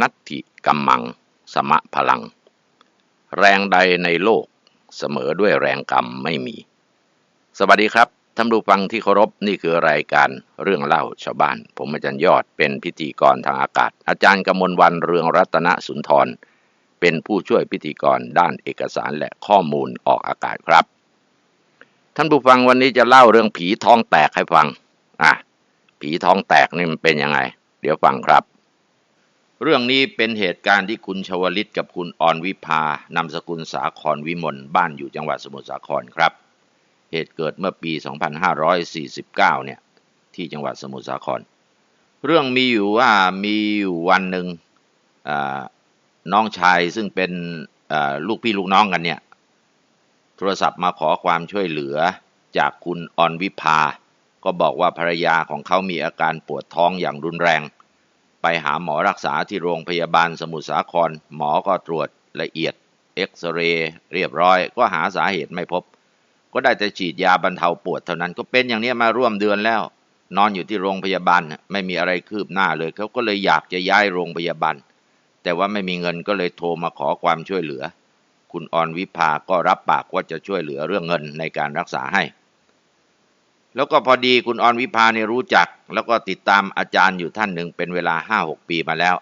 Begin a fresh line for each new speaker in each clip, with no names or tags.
นัตถิกัมมัง สมะพลัง แรงใดในโลกเสมอด้วยแรงกรรมไม่มี สวัสดีครับท่านผู้ฟังที่เคารพนี่คือรายการเรื่องเล่าชาวบ้าน ผมอาจารย์ยอดเป็นพิธีกรทางอากาศ อาจารย์กมลวันเรืองรัตนสุนทร เป็นผู้ช่วยพิธีกรด้านเอกสารและข้อมูลออกอากาศครับ ท่านผู้ฟังวันนี้จะเล่าเรื่องผีท้องแตกให้ฟังอะผีท้องแตกนี่มันเป็นยังไง เดี๋ยวฟังครับ เรื่องนี้เป็นเหตุการณ์ที่คุณชวลิตกับคุณออนวิภานามสกุลสาครวิมลบ้านอยู่จังหวัดสมุทรสาครครับ เหตุเกิดเมื่อปี 2549 เนี่ยที่จังหวัดสมุทรสาคร เรื่องมีอยู่ว่ามีอยู่วันหนึ่งน้องชายซึ่งเป็นลูกพี่ลูกน้องกันเนี่ยโทรศัพท์มาขอความช่วยเหลือจากคุณออนวิภา ก็บอกว่าภรรยาของเขามีอาการปวดท้องอย่างรุนแรง ไปหาหมอรักษาที่โรงพยาบาลสมุทรสาคร หมอก็ตรวจละเอียด เอ็กซเรย์เรียบร้อย ก็หาสาเหตุไม่พบ ก็ได้แต่ฉีดยาบรรเทาปวดเท่านั้นก็เป็นอย่างนี้มาร่วมเดือนแล้ว นอนอยู่ที่โรงพยาบาลไม่มีอะไรคืบหน้าเลยเขาก็เลยอยากจะย้ายโรงพยาบาล แต่ว่าไม่มีเงินก็เลยโทรมาขอความช่วยเหลือ คุณออนวิภาก็รับปากว่าจะช่วยเหลือเรื่องเงินในการรักษาให้ แล้วก็พอดีคุณออนวิภาเนี่ยรู้จัก แล้วก็ติดตามอาจารย์อยู่ท่านหนึ่งเป็นเวลาห้าหกปีมาแล้ว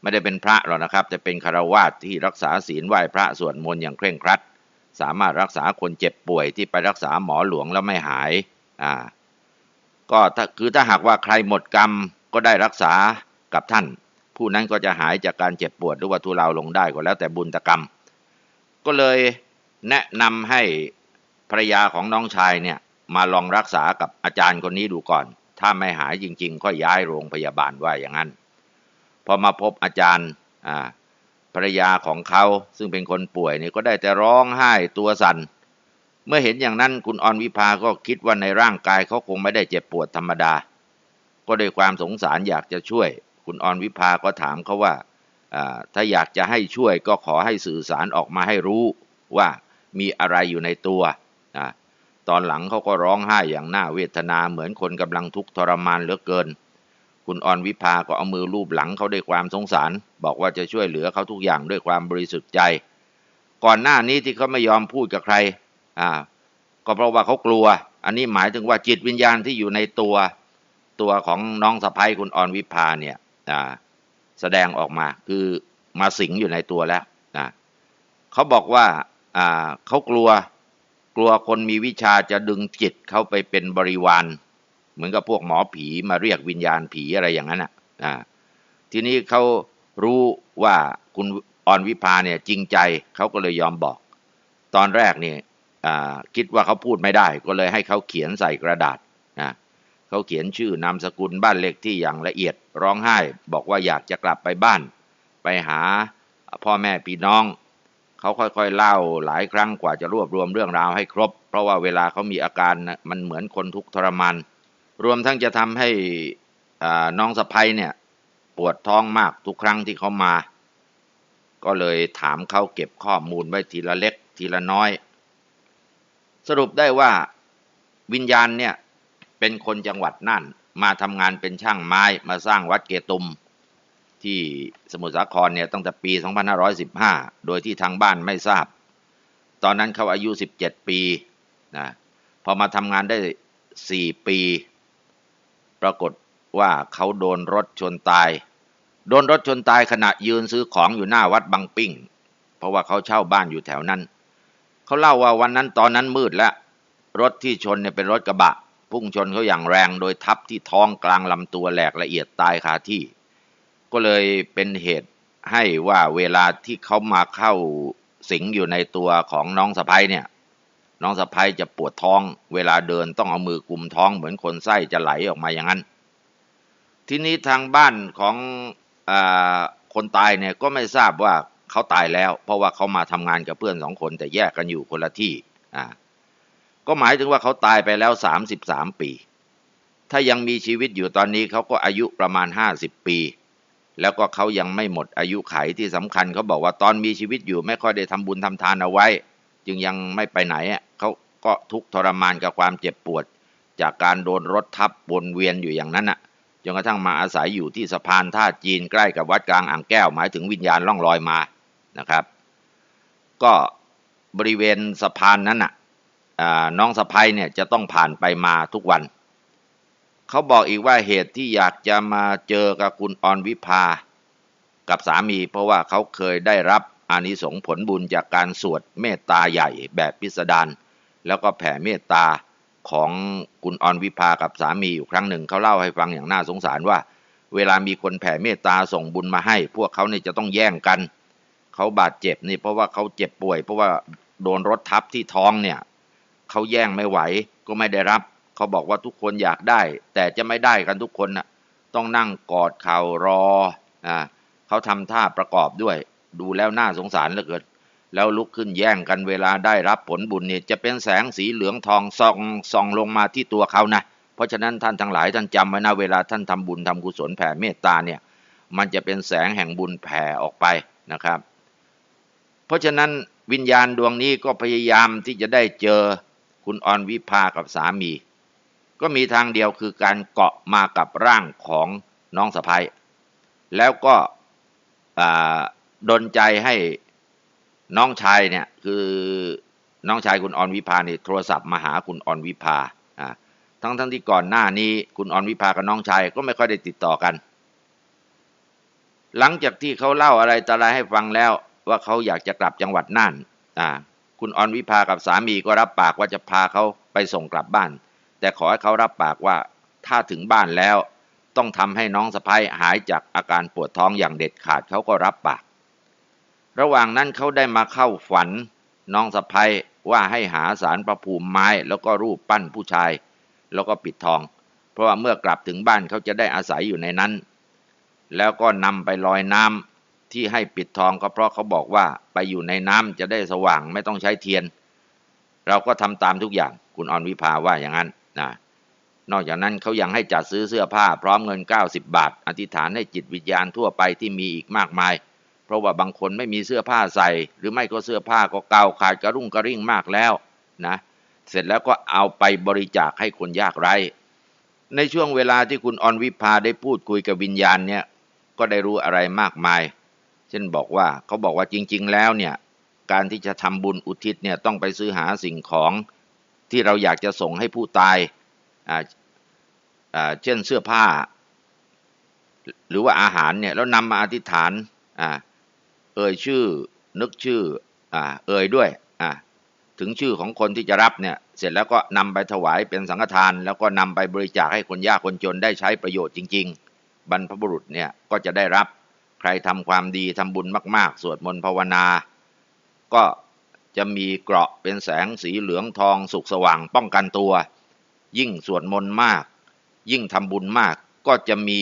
ไม่ได้เป็นพระหรอกนะครับ แต่เป็นคารวาสที่รักษาศีลไหว้พระสวดมนต์อย่างเคร่งครัด สามารถรักษาคนเจ็บป่วยที่ไปรักษาหมอหลวงแล้วไม่หายอ่าก็ถ้าคือถ้าหากว่าใครหมดกรรมก็ได้รักษากับท่าน ผู้นั้นก็จะหายจากการเจ็บปวดหรือว่าทุเลาลงได้ก็แล้วแต่บุญตกรรม ก็เลยแนะนำให้ภรรยาของน้องชายเนี่ย มาลองรักษากับอาจารย์คนนี้ดูก่อน ถ้าไม่หายจริง ๆ ก็ย้ายโรงพยาบาลว่าอย่างนั้น พอมาพบอาจารย์ภรรยาของเขาซึ่งเป็นคนป่วยนี่ก็ได้แต่ร้องไห้ตัวสัน่นเมื่อเห็นอย่างนั้นคุณออนวิภาก็คิดว่าในร่างกายเขาคงไม่ได้เจ็บปวดธรรมดา ก็ด้วยความสงสารอยากจะช่วย คุณออนวิภาก็ถามเขาว่าอ่าถ้าอยากจะให้ช่วยก็ขอให้สื่อสารออกมาให้รู้ว่ามีอะไรอยู่ในตัวอ่า ตอนหลังเขาก็ร้องไห้อย่างน่าเวทนาเหมือนคนกำลังทุกข์ทรมานเหลือเกิน คุณออนวิภาก็เอามือลูบหลังเขาด้วยความสงสาร บอกว่าจะช่วยเหลือเขาทุกอย่างด้วยความบริสุทธิ์ใจ ก่อนหน้านี้ที่เขาไม่ยอมพูดกับใคร อ่า ก็เพราะว่าเขากลัว อันนี้หมายถึงว่าจิตวิญญาณที่อยู่ในตัวตัวของน้องสะพ้ยคุณออนวิภาเนี่ย อ่า แสดงออกมาคือมาสิงอยู่ในตัวแล้วนะเขาบอกว่า อ่าเขากลัว กลัวคนมีวิชาจะดึงจิตเขาไปเป็นบริวาร เหมือนกับพวกหมอผีมาเรียกวิญญาณผีอะไรอย่างนั้นอะอ่าทีนี้เขารู้ว่าคุณอ่อนวิภาเนี่ยจริงใจเขาก็เลยยอมบอก ตอนแรกเนี่ยคิดว่าเขาพูดไม่ได้ ก็เลยให้เขาเขียนใส่กระดาษนะเขาเขียนชื่อนามสกุลบ้านเลขที่อย่างละเอียดร้องไห้ บอกว่าอยากจะกลับไปบ้าน ไปหาพ่อแม่พี่น้อง เขาค่อยๆเล่าหลายครั้งกว่าจะรวบรวมเรื่องราวให้ครบ เพราะว่าเวลาเขามีอาการมันเหมือนคนทุกข์ทรมานรวมทั้งจะทำให้น้องสะพ้ยเนี่ยปวดท้องมากทุกครั้งที่เขามา ก็เลยถามเขาเก็บข้อมูลไว้ทีละเล็กทีละน้อย สรุปได้ว่าวิญญาณเนี่ยเป็นคนจังหวัดน่านมาทำงานเป็นช่างไม้มาสร้างวัดเกตุม ที่สมุทรสาครเนี่ยตั้งแต่ปี 2515 โดยที่ทางบ้านไม่ทราบ ตอนนั้นเขาอายุ 17 ปีนะพอมาทำงานได้ 4 ปี ปรากฏว่าเขาโดนรถชนตาย โดนรถชนตายขณะยืนซื้อของอยู่หน้าวัดบางปิ้ง เพราะว่าเขาเช่าบ้านอยู่แถวนั้น เขาเล่าว่าวันนั้นตอนนั้นมืดแล้ว รถที่ชนเนี่ยเป็นรถกระบะ พุ่งชนเขาอย่างแรงโดยทับที่ท้องกลางลำตัวแหลกละเอียดตายคาที่ ก็เลยเป็นเหตุให้ว่าเวลาที่เขามาเข้าสิงอยู่ในตัวของน้องสะพ้ยเนี่ย น้องสะพ้ยจะปวดท้อง เวลาเดินต้องเอามือกุมท้องเหมือนคนไส้จะไหลออกมาอย่างนั้น ทีนี้ทางบ้านของอคนตายเนี่ยก็ไม่ทราบว่าเขาตายแล้ว เพราะว่าเขามาทำงานกับเพื่อนสองคนแต่แยกกันอยู่คนละที่อ่าก็หมายถึงว่าเขาตายไปแล้วสามสิบสามปี ถ้ายังมีชีวิตอยู่ตอนนี้เขาก็อายุประมาณห้าสิบปี แล้วก็เขายังไม่หมดอายุไขที่สำคัญเขาบอกว่าตอนมีชีวิตอยู่ไม่ค่อยได้ทำบุญทำทานเอาไว้ จึงยังไม่ไปไหนอะเขาก็ทุกทรมานกับความเจ็บปวด จากการโดนรถทับวนเวียนอยู่อย่างนั้นอะจนกระทั่งมาอาศัยอยู่ที่สะพานท่าจีนใกล้กับวัดกลางอ่างแก้วหมายถึงวิญญาณล่องลอยมานะครับ ก็บริเวณสะพานนั้นน่ะน้องสะพ้ยเนี่ยจะต้องผ่านไปมาทุกวัน เขาบอกอีกว่าเหตุที่อยากจะมาเจอกับคุณออนวิภา กับสามี เพราะว่าเขาเคยได้รับอานิสงผลบุญจากการสวดเมตตาใหญ่แบบพิสดารแล้วก็แผ่เมตตาของคุณออนวิภากับสามีอยู่ครั้งหนึ่งเขาเล่าให้ฟังอย่างน่าสงสารว่า เวลามีคนแผ่เมตตาส่งบุญมาให้ พวกเขาเนี่ยจะต้องแย่งกัน เขาบาดเจ็บนี่เพราะว่าเขาเจ็บป่วย เพราะว่าโดนรถทับที่ท้องเนี่ยเขาแย่งไม่ไหวก็ไม่ได้รับ เขาบอกว่าทุกคนอยากได้ แต่จะไม่ได้กันทุกคนนะต้องนั่งกอดเข่ารออ่าเขาทำท่าประกอบด้วย ดูแล้วน่าสงสารเหลือเกินแล้วลุกขึ้นแย่งกันเวลาได้รับผลบุญเนี่ยจะเป็นแสงสีเหลืองทองส่องส่องลงมาที่ตัวเขานะ เพราะฉะนั้นท่านทั้งหลายท่านจำไว้นะเวลาท่านทำบุญทำกุศลแผ่เมตตาเนี่ยมันจะเป็นแสงแห่งบุญแผ่ออกไปนะครับ เพราะฉะนั้นวิญญาณดวงนี้ก็พยายามที่จะได้เจอคุณออนวิภากับสามี ก็มีทางเดียวคือการเกาะมากับร่างของน้องสะพ้ยแล้วก็ดนใจให้น้องชายเนี่ยคือน้องชายคุณออนวิภาเนี่ยโทรศัพท์มาหาคุณออนวิภาทั้งทั้งที่ก่อนหน้านี้คุณออนวิภากับน้องชายก็ไม่ค่อยได้ติดต่อกัน หลังจากที่เขาเล่าอะไรต่ออะไรให้ฟังแล้วว่าเขาอยากจะกลับจังหวัดน่านคุณออนวิภากับสามีก็รับปากว่าจะพาเขาไปส่งกลับบ้าน แต่ขอให้เขารับปากว่าถ้าถึงบ้านแล้ว ต้องทำให้น้องสะพ้ายหายจากอาการปวดท้องอย่างเด็ดขาดเขาก็รับปาก ระหว่างนั้นเขาได้มาเข้าฝัน น้องสะพ้ยว่าให้หาสารประภูมิไม้แล้วก็รูปปั้นผู้ชาย แล้วก็ปิดทอง เพราะว่าเมื่อกลับถึงบ้านเขาจะได้อาศัยอยู่ในนั้น แล้วก็นำไปลอยน้ำที่ให้ปิดทองก็เพราะเขาบอกว่าไปอยู่ในน้ำจะได้สว่างไม่ต้องใช้เทียน เราก็ทำตามทุกอย่างคุณออนวิภาว่าอย่างนั้น นะนอกจากนั้นเขายังให้จัดซื้อเสื้อผ้าพร้อมเงิน 90 บาท อธิษฐานให้จิตวิญญาณทั่วไปที่มีอีกมากมาย เพราะว่าบางคนไม่มีเสื้อผ้าใส่ หรือไม่ก็เสื้อผ้าก็เก่าขาดกระรุ่งกระริ่งมากแล้วนะเสร็จแล้วก็เอาไปบริจาคให้คนยากไร้ ในช่วงเวลาที่คุณออนวิภาได้พูดคุยกับวิญญาณเนี่ยก็ได้รู้อะไรมากมาย เช่นบอกว่าเขาบอกว่าจริง ๆ แล้วเนี่ยการที่จะทำบุญอุทิศเนี่ยต้องไปซื้อหาสิ่งของ ที่เราอยากจะส่งให้ผู้ตายเช่นเสื้อผ้า หรือว่าอาหารเนี่ยแล้วนำมาอธิษฐานอเอ่ยชื่อนึกชื่ออเอ่ยด้วยถึงชื่อของคนที่จะรับเนี่ยเสร็จแล้วก็นำไปถวายเป็นสังฆทาน แล้วก็นำไปบริจาคให้คนยากคนจนได้ใช้ประโยชน์จริง ๆ บรรพบุรุษเนี่ยก็จะได้รับใครทำความดีทำบุญมาก ๆ สวดมนต์ภาวนา ก็ จะมีเกราะเป็นแสงสีเหลืองทองสุกสว่างป้องกันตัว ยิ่งสวดมนต์มาก ยิ่งทำบุญมากก็จะมี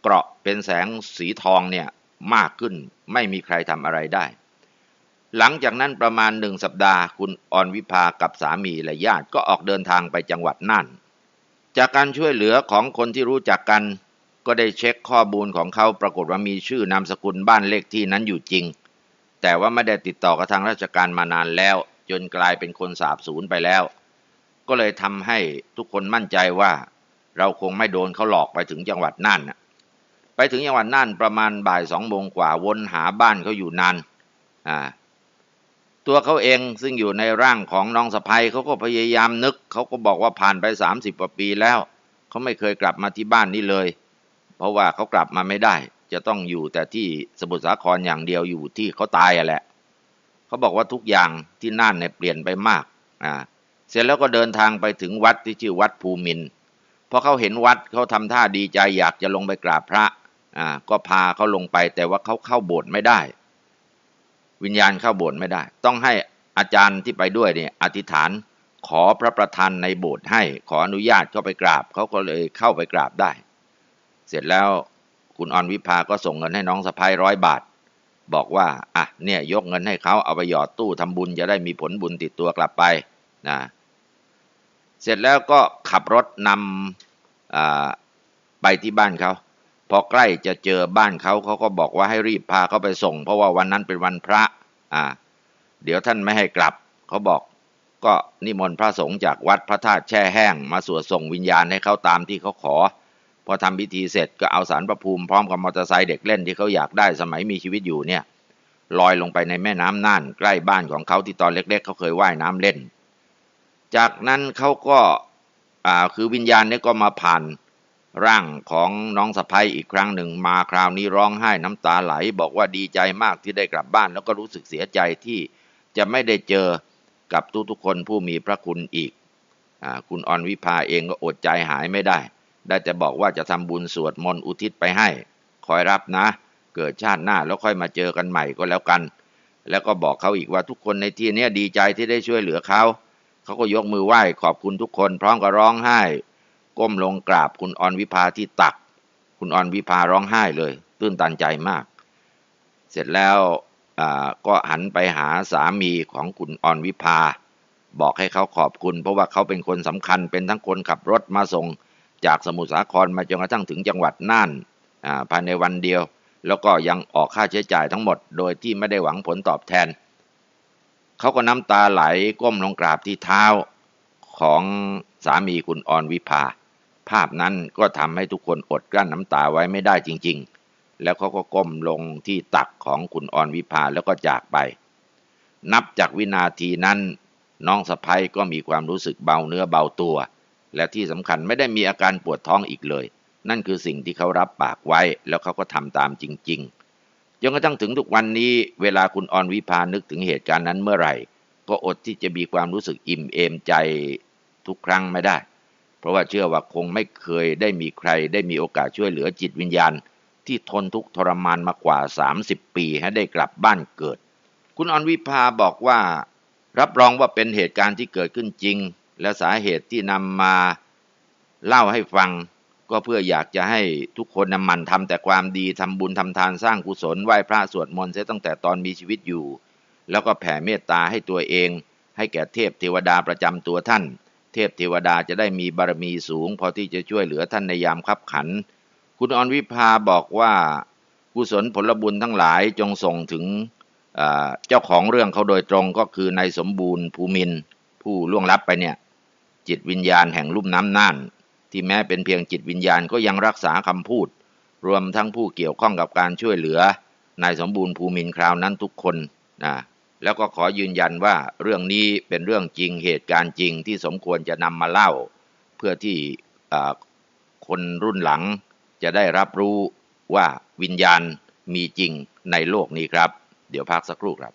เกราะเป็นแสงสีทองเนี่ยมากขึ้นไม่มีใครทำอะไรได้ หลังจากนั้นประมาณหนึ่งสัปดาห์คุณออนวิภากับสามีและญาติก็ออกเดินทางไปจังหวัดน่าน จากการช่วยเหลือของคนที่รู้จักกัน ก็ได้เช็คข้อมูลของเขาปรากฏว่ามีชื่อนามสกุลบ้านเลขที่นั้นอยู่จริง แต่ว่าไม่ได้ติดต่อกับทางราชการมานานแล้ว จนกลายเป็นคนสาบสูญไปแล้ว ก็เลยทำให้ทุกคนมั่นใจว่า เราคงไม่โดนเขาหลอกไปถึงจังหวัดน่านไปถึงจังหวัดน่านประมาณบ่ายสองโมงกว่าวนหาบ้านเขาอยู่นานอ่าตัวเขาเองซึ่งอยู่ในร่างของน้องสะพ้ยเขาก็พยายามนึกเขาก็บอกว่าผ่านไปสามสิบกว่าปีแล้ว เขาไม่เคยกลับมาที่บ้านนี้เลย เพราะว่าเขากลับมาไม่ได้ จะต้องอยู่แต่ที่สมุทรสาครอย่างเดียวอยู่ที่เขาตายอะแหละเขาบอกว่าทุกอย่างที่น่านเนี่ยเปลี่ยนไปมากอ่าเสร็จแล้วก็เดินทางไปถึงวัดที่ชื่อวัดภูมินพอเขาเห็นวัดเขาทำท่าดีใจอยากจะลงไปกราบพระอ่าก็พาเขาลงไปแต่ว่าเขาเข้าโบสถ์ไม่ได้ วิญญาณเข้าโบสถ์ไม่ได้ ต้องให้อาจารย์ที่ไปด้วยเนี่ยอธิษฐานขอพระประธานในโบสถ์ให้ขออนุญาตเข้าไปกราบเขาก็เลยเข้าไปกราบได้ เสร็จแล้ว คุณออนวิภาก็ส่งเงินให้น้องสะพ้ายร้อยบาท บอกว่าอะเนี่ยยกเงินให้เขาเอาไปหยอดตู้ทำบุญจะได้มีผลบุญติดตัวกลับไปนะเสร็จแล้วก็ขับรถนำไปที่บ้านเขาพอใกล้จะเจอบ้านเขาเขาก็บอกว่าให้รีบพาเขาไปส่ง เพราะว่าวันนั้นเป็นวันพระอ่าเดี๋ยวท่านไม่ให้กลับ เขาบอกก็นิมนต์พระสงฆ์จากวัดพระธาตุแช่แห้ง มาสวดส่งวิญญาณให้เขาตามที่เขาขอ พอทำพิธีเสร็จก็เอาสารประภูมิพร้อมกับมอเตอร์ไซค์เด็กเล่นที่เขาอยากได้สมัยมีชีวิตอยู่เนี่ยลอยลงไปในแม่น้ำน่าน ใกล้บ้านของเขาที่ตอนเล็ก ๆ เขาเคยว่ายน้ำเล่น จากนั้นเขาก็อ่าคือวิญญาณเนี่ยก็มาผ่านร่างของน้องสะพ้ยอีกครั้งหนึ่งมาคราวนี้ร้องไห้น้ำตาไหล บอกว่าดีใจมากที่ได้กลับบ้าน แล้วก็รู้สึกเสียใจที่จะไม่ได้เจอกับทุกๆคนผู้มีพระคุณอีกอาคุณออนวิภาเองก็อดใจหายไม่ได้ ได้แต่บอกว่าจะทำบุญสวดมนต์อุทิศไปให้ คอยรับนะ เกิดชาติหน้าแล้วค่อยมาเจอกันใหม่ก็แล้วกัน แล้วก็บอกเขาอีกว่าทุกคนในที่นี้ดีใจที่ได้ช่วยเหลือเขาเขาก็ยกมือไหว้ขอบคุณทุกคน พร้อมกับร้องไห้ ก้มลงกราบคุณออนวิภาที่ตัก คุณออนวิภาร้องไห้เลย ตื้นตันใจมาก เสร็จแล้วก็หันไปหาสามีของคุณออนวิภา บอกให้เขาขอบคุณ เพราะว่าเขาเป็นคนสำคัญเป็นทั้งคนขับรถมาส่ง จากสมุทรสาครมาจนกระทั่งถึงจังหวัดน่านภายในวันเดียว แล้วก็ยังออกค่าใช้จ่ายทั้งหมด โดยที่ไม่ได้หวังผลตอบแทน เขาก็น้ำตาไหลก้มลงกราบที่เท้าของสามีคุณออนวิภา ภาพนั้นก็ทำให้ทุกคนอดกลั้นน้ำตาไว้ไม่ได้จริง ๆ แล้วเขาก็ก้มลงที่ตักของคุณออนวิภาแล้วก็จากไป นับจากวินาทีนั้น น้องสะพ้ยก็มีความรู้สึกเบาเนื้อเบาตัว และที่สำคัญไม่ได้มีอาการปวดท้องอีกเลย นั่นคือสิ่งที่เขารับปากไว้ แล้วเขาก็ทำตามจริง ๆ จนกระทั่งถึงทุกวันนี้ เวลาคุณออนวิพานึกถึงเหตุการณ์นั้นเมื่อไหร่ ก็อดที่จะมีความรู้สึกอิ่มเอมใจทุกครั้งไม่ได้ เพราะว่าเชื่อว่าคงไม่เคยได้มีใคร ได้มีโอกาสช่วยเหลือจิตวิญญาณ ที่ทนทุกข์ทรมานมากว่า 30 ปีให้ได้กลับบ้านเกิด คุณออนวิภาบอกว่า รับรองว่าเป็นเหตุการณ์ที่เกิดขึ้นจริง และสาเหตุที่นำมาเล่าให้ฟัง ก็เพื่ออยากจะให้ทุกคนนำมันทำแต่ความดีทำบุญทำทานสร้างกุศลไหว้พระสวดมนต์เสียตั้งแต่ตอนมีชีวิตอยู่ แล้วก็แผ่เมตตาให้ตัวเอง ให้แก่เทพเทวดาประจำตัวท่าน เทพเทวดาจะได้มีบารมีสูง พอที่จะช่วยเหลือท่านในยามคับขัน คุณออนวิภาบอกว่ากุศลผลบุญทั้งหลายจงส่งถึงเจ้าของเรื่องเขาโดยตรงก็คือนายสมบูรณ์ภูมินผู้ล่วงลับไปเนี่ย จิตวิญญาณแห่งลุ่มน้ำน่าน ที่แม้เป็นเพียงจิตวิญญาณก็ยังรักษาคำพูด รวมทั้งผู้เกี่ยวข้องกับการช่วยเหลือนายสมบูรณ์ภูมินคราวนั้นทุกคนนะแล้วก็ขอยืนยันว่าเรื่องนี้เป็นเรื่องจริงเหตุการณ์จริงที่สมควรจะนำมาเล่า เพื่อที่คนรุ่นหลังจะได้รับรู้ว่าวิญญาณมีจริงในโลกนี้ครับ เดี๋ยวพักสักครู่ครับ